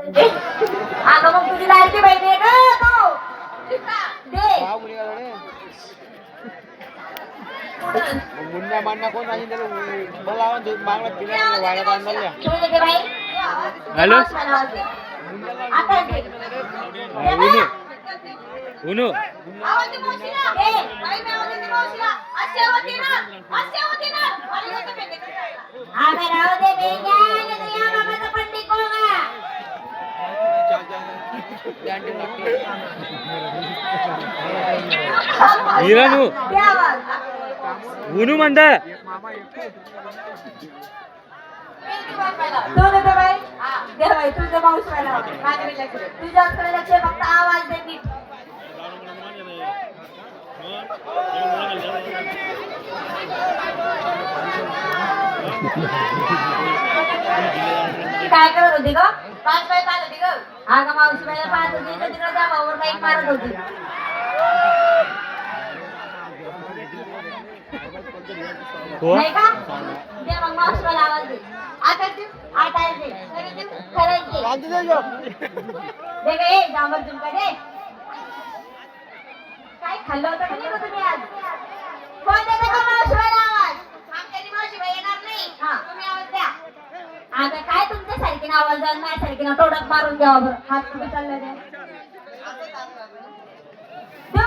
अगं मग तुझी लाडकी बहीण आहे ग तू. दे. मुन्ना मान्ना कोण नाही मला मागला पिला वाड्यात आणल्या हॅलो? उनु. उनु. ना. ना. मला येतं पेटे करायला. अगं राहू दे बेटा. नाही तर या बाबाचा पंडित कोण हिरानू दे आवाज. उनु म्हणता तू दे दे बाई. हा, दे बाई, तू दे मावशीला. माझ्याकडे लक्ष दे. तुझ्याकडे लक्ष दे, फक्त आवाज. काय करत होती ग? पाच बाय पाच होती ग. हा का मावशी बाईला पाहत होती. तर तिकडे त्या भाऊवर बाईक मारत होती. नाही का? दे मग मावशी बाईला आवाज दे. आता आता दे. खरं दे खरं दे ग ए काय खाल्लं होतं का नाही तुम्ही आज? कोण देतं का मावशी बाईला आवाज आमच्यानी मावशी बाई येणार नाही हा तुम्ही आवाज द्या आता काय तुमच्या सारखी आवाज द्या माझ्या सारखी ना तोंडात मारून द्यावा बरं हात कुठे चालले द्या. देऊ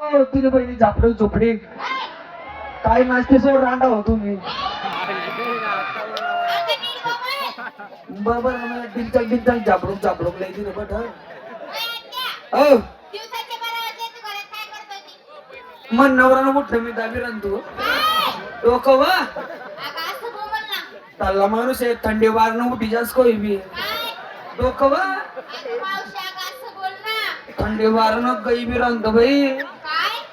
तुझ्या बहिणी झापडे झोपडे. काय नाचते सोड रांडा हो तुम्ही. बरोबर मला डिंचक डिंचक झापडूक झापडूक लई दिलं बट तू ती? मन नवरानं उठलं मी दाबी रांधतो. डोकं वा? ना. चालला माणूस आहे थंडी वारनं उठी जास्त कोई बी डोकं वा? ना. थंडी वारनं गई बी रांधतो बाई.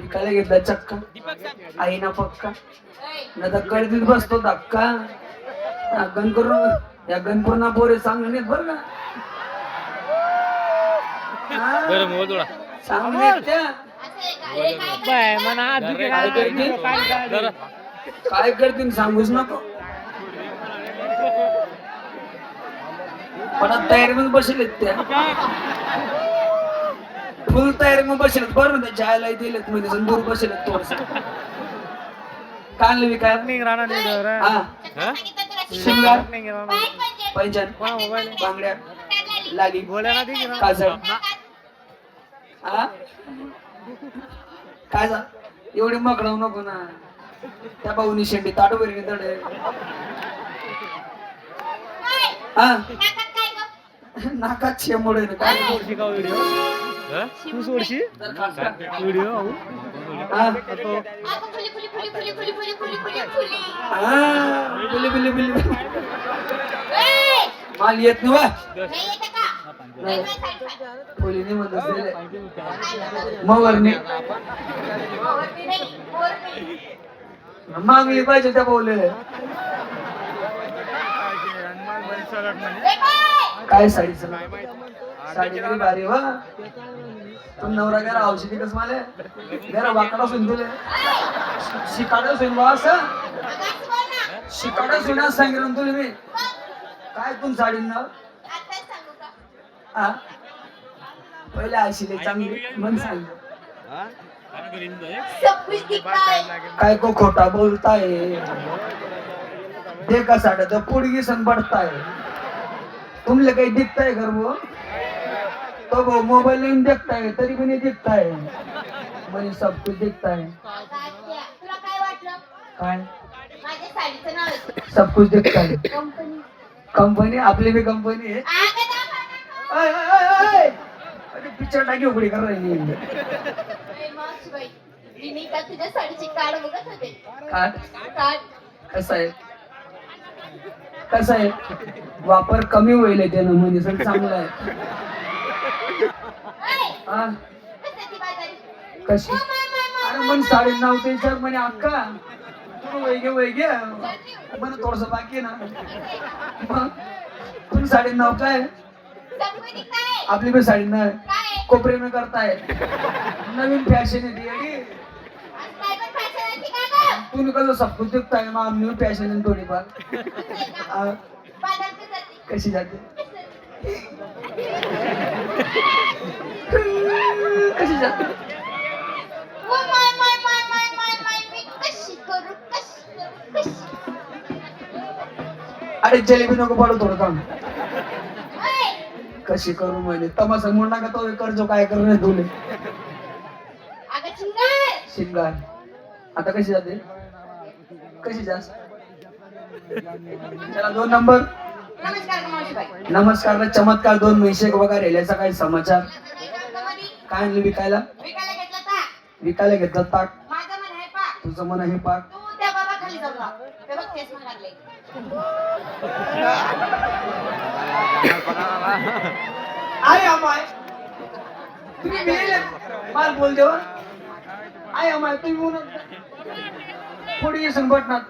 विकायला घेतला चक्का? आई ना पक्का? ना धक्का देत बसतो धक्का. गणपूर या गणपूर ना पोरे सांगण्यात बर का? काय करतील सांगूच नको. पण तयारी बसलेत त्या. फुल तयारी मग बसेल बरं त्यांच्या आयला दिलेत म्हणजे दूर बसेल थोडस. काल विकास शिंगार पैजन बांगड्या? लाली काजळ? काय जा एवढी मकडाव नको ना. त्या भाऊनी शेंडी ताटोबरी तड हा? नाकात शेमोड काय? शिकाव तू सोडशी व्हिडिओ ना खोलीने मग वरणी मागली पाहिजे त्या बोल. काय साडीचं? साडेतरी बारी व हो? तुम नवरा गार औषधी कस माले? गार वाकडा सुन दिले शिकाडा सुनवा असं शिकाडं सुना सांगितलं तुला मी. काय तुम साडीन पहिले आशिले चांगली मन सांग. काय को खोटा बोलताय? ते कसाडा तर पुडगी सण पडताय. तुमले काही दिखताय गर्भ तो भाऊ मोबाईल लावून देखताय तरी पण हे दिखताय. म्हणे सब कुछ दिखताय. तुला काय वाटलं? काय? माझ्या साडीचं नाव आहे. सब कुछ दिखताय. कंपनी. कंपनी? आपली बी कंपनी आहे. अगं, दाखव, दाखव. अय, अय, अय, अय. अरे पिक्चर टाकी उघडी कर राहिली. ए, मावशीबाई, मी नाही का तुझ्या साडीची काढ बघत होते? काय काढ कसं आहे? कसं आहे? वापर कमी होईल त्यानं म्हणजे चांगलं आहे. हा कशी? अरे मग साडी नाव ते सर म्हणे अक्का. तू वैगे वैगे. म्हणे थोडस बाकी ना. मग? तुम्ही साडी नाव काय? आपली पण साडी ना कोपरे न करताय. नवीन फॅशन येते तुम्ही कसं सब कुछ दिखता है माम न्यू फॅशन इन कशी जाते? अरे जलेबी नको पाडू थोडं काम कशी करू म्हणे तमासा म्हणून नका तो कर्ज काय करणे आता कशी जाते? कशी जा चला दोन नंबर. नमस्कार नमस्कार चमत्कार दोन मिशेक वगैरे सकाळी समाचार. काय आणलं विकायला? विकायला घेतलं का विकायला घेतलं ताक. माझं मन आहे पा तुझं मन आहे पाक. तू त्या बाबा खाली जाऊ लाव. ते बघ तेच म्हणून लागले. आय अमाय तुम्ही मिळेल माल बोल देवा. अमाय तुम्ही म्हणून ये संघटनात.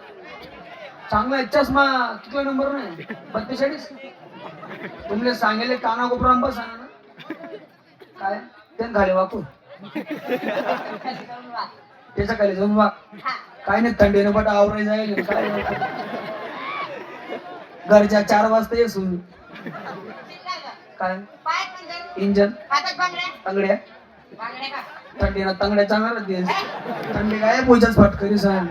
चांगला चष्मा. किती नंबर नाही? बत्तेचाळीस तुमले सांगेले काना कोपराम बस ना. काय? त्यानं घाले वाकून. त्याच्याखाली जाऊन वाक. काय नाही थंडीनं पट आवरे जाईल घरच्या चार वाजता ये काय? इंजन. तंगड्या. थंडीनं तंगड्या चांगला दे थंडी काय पूजाच फटकरी सांग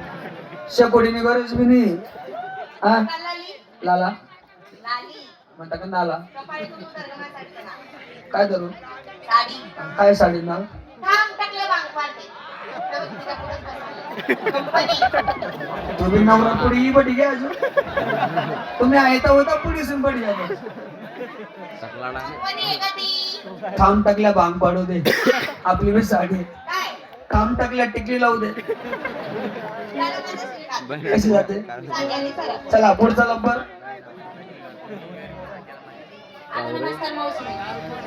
शेकोटीने गरज बी नाही. हा? लाला? म्हणता का नाला? काय धरून? साडी काय साडी ना थांब टाकलं बांग तुम्ही नवरा पुढे ही घ्या अजून. तुम्ही आयता होता पुढे सिम पटी थांब टाकल्या पाडू दे. आपली बी साडी खांब टाकल्या टिकली लावू दे. कशी जाते? चला पुढचा नंबर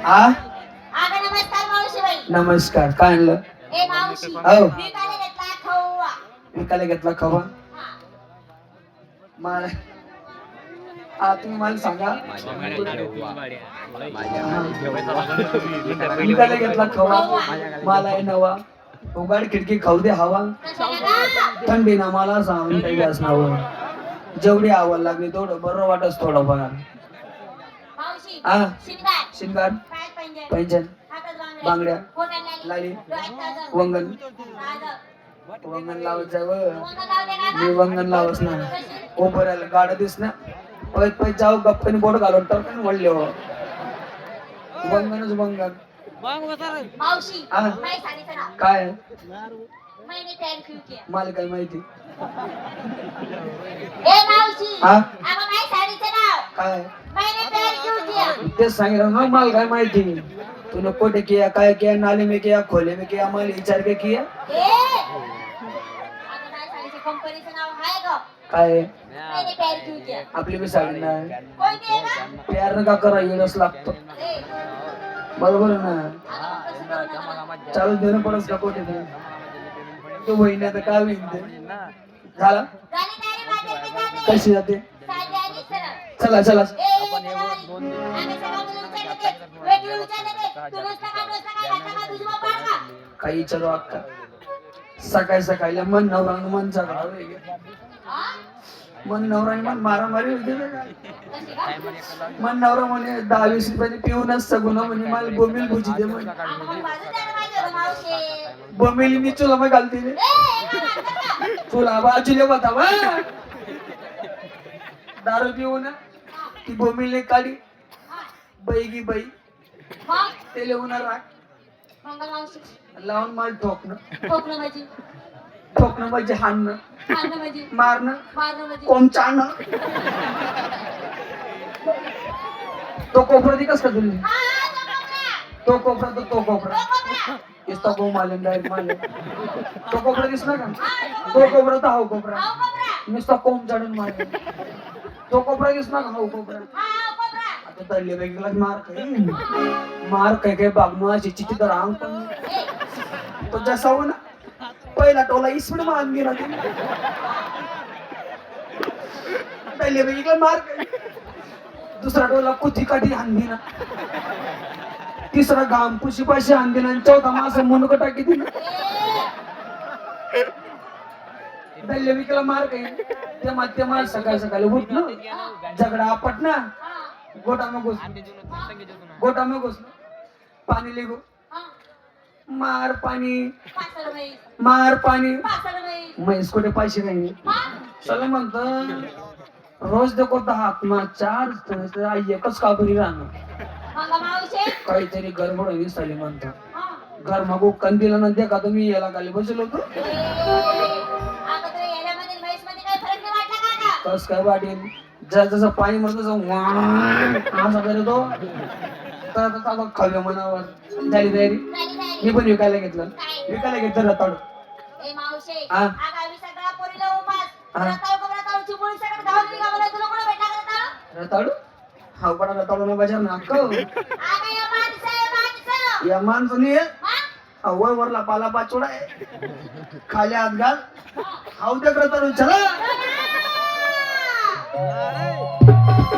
हा नमस्कार काय आणलं? हो. विकायला घेतला खवा. मला तुम्ही मला सांगा. विकायला घेतला खवा मला नवा. उघाड खिडकी खाऊ दे हवा? थंडी ना मला सांग काही असणार जेवढी आवड लागली तेवढं बरं वाटच थोडंफार. मावशी हा. पायात पंजन बांगड्या लाली, वंगण. वंगण लावत जावं. मी? वंगण लावच ना कशी? ओपरायला गाड दिस ना पैत पैत जाऊ गप्पनी बोट घालून टपकन वळले हो. वंगणच वंगण. काय? मला काय माहिती? काय? तेच सांगितलं ना मला काय माहिती? तूने कोटे किया काय किया नाले में किया खोले में किया मला विचार के किया? काय? क्यों किया? आपली बी साडी नाही प्यार नका करा येणच लागतो. बरोबर ना. चालू देणं पडत का कोटे ते तो बहिणी आता काय होईल झाला. कशी जाते. चला. चला काही विचारू अक्का सकाळी सकाळी मन नवरा आणि मन. हा? मन नवरा आणि मन मारामारी होते ना? मन नवरा म्हणे दहा वीस रुपयाने पिऊनच सगुन म्हणे मला बोमिल भुजी दे म्हणे. बोमिली मी चुला मग घालते? चुला बाजूले बता दारू पिऊन ती बोमिलने काढी. बैगी बाई? ते लिहून मावशी. लावून मला ठोकणं. खोकलं म्हणजे? ठोकणं म्हणजे हाणणं. म्हणजे? मारणं. मारणं म्हणजे? कोमचाणं. तो कोपरा ती कस का तुला हा, तो कोपरा. तो कोपरा तो कोपरा. तो कोपरा. इसका गो मालेन डायरेक्ट माले तो कोपरा दिसला का? तो कोपरा. तो हाव कोपरा. कोपरा. नुसता कोंब चढून मारे तो कोपरा दिसला का हाव कोपरा? हा, तळले वेगळा मार काय मार काय काय बागणं अशी चिची तर पण तो जसा हो ना पहिला टोला इसपड मान गेला तळले वेगळा मार काय दुसरा टोला कुथी काठी हांदी ना तिसरा घाम कुशी पाशी हांदी ना आणि चौथा मासा मुनक टाकी दिना ए. तळले मार्क आहे काय ते मध्य मार सकाळी सकाळी उठ ना झगडा आपट ना हा, गोटा में घुस गोटा में घुस पाणी लिगो. मार पाणी. मार पाणी. म्हैस कुठे पैसे नाही? चला म्हणतो रोज देखो दहा हातमा चार एकच काबरी मावशी. काहीतरी गडबड विसरली म्हणतो हा. घर मागू कंदीला न देखा तुम्ही याला खाली बसलो होतो का गं? कस काय वाटेल जसं पाणी म्हणतो असा करतो तर आता खाऊया मनावर झाली तयारी. मी पण विकायला घेतलं काय? विकायला घेतलं मावशी. हा. हा. रताळ रताळ? हा पडा रताडू ना बजार ना या माणसं, हा? वर वरला पाला पाचोडा आहे खाली हात घाल हाव त्या रताडू चला มาเลย